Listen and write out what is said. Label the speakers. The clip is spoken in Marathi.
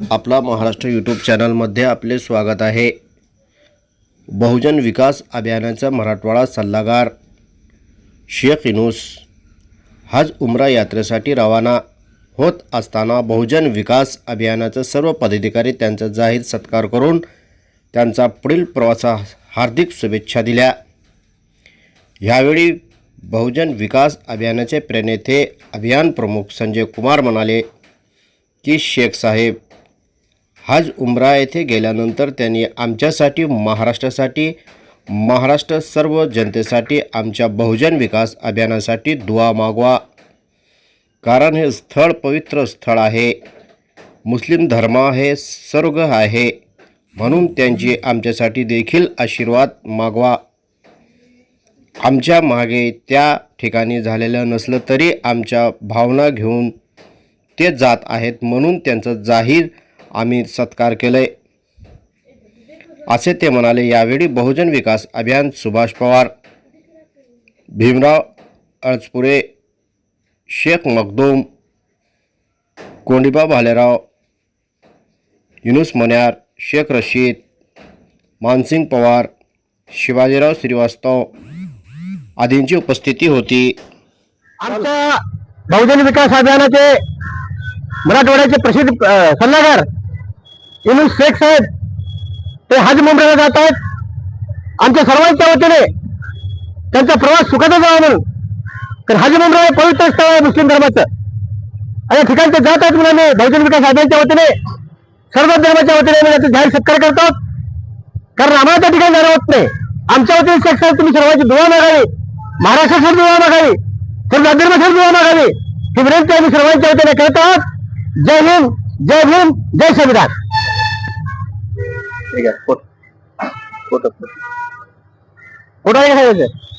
Speaker 1: आपला महाराष्ट्र यूट्यूब चॅनलमध्ये आपले स्वागत आहे. बहुजन विकास अभियानाचा मराठवाडा सल्लागार शेख इनूस. हज उमरा यात्रेसाठी रवाना होत असताना बहुजन विकास अभियानाचे सर्व पदाधिकारी त्यांचा जाहीर सत्कार करून त्यांचा पुढील प्रवासा हार्दिक शुभेच्छा दिल्या. यावेळी बहुजन विकास अभियानाचे प्रणेते अभियान प्रमुख संजय कुमार म्हणाले की शेख साहेब हज उमरा येथे गेल्यानंतर त्यांनी आमच्यासाठी महाराष्ट्रासाठी महाराष्ट्र सर्व जनतेसाठी आमच्या बहुजन विकास अभियानासाठी दुवा मागवा. कारण हे स्थळ पवित्र स्थळ आहे. मुस्लिम धर्म हे स्वर्ग आहे. म्हणून त्यांची आमच्यासाठी देखील आशीर्वाद मागवा. आमच्या मागे त्या ठिकाणी झालेलं नसलं तरी आमच्या भावना घेऊन ते जात आहेत म्हणून त्यांचं जाहीर आम्ही सत्कार केले असे ते म्हणाले यावेळी बहुजन विकास अभियान सुभाष पवार भीमराव अळचपुरे शेख मखदूम कोंडीबा भालेराव युनुस मन्यार शेख रशीद मानसिंग पवार शिवाजीराव श्रीवास्तव आदींची उपस्थिती होती.
Speaker 2: आमच्या बहुजन विकास अभियानाचे मराठवाड्याचे प्रसिद्ध सल्लागार युनुस शेख साहेब ते हज मुंबईला जात आहेत. आमच्या सर्वांच्या वतीने त्यांचा प्रवास सुखाचा जावा म्हणून. तर हज मुंबई हे पवित्र स्थळ आहे मुस्लिम धर्माचं. आणि या ठिकाणी ते जात आहेत मुलांनी बहुजन विकास आघाडीच्या वतीने सर्व धर्माच्या वतीने आम्ही त्याचा जाहीर सत्कार करतो. कारण आम्हाला त्या ठिकाणी जाणं होत नाही. आमच्या वतीने शेख साहेब तुम्ही सर्वांची दुवा मागावी. महाराष्ट्रासाठी दुवा मागावी. सर्व धर्मासाठी दुवा मागावी. ही विनंती आम्ही सर्वांच्या वतीने करत आहोत. जय हिंद जय भीम जय संविधान.
Speaker 1: ठीक आहे
Speaker 2: कुठं आहे का सांगायचं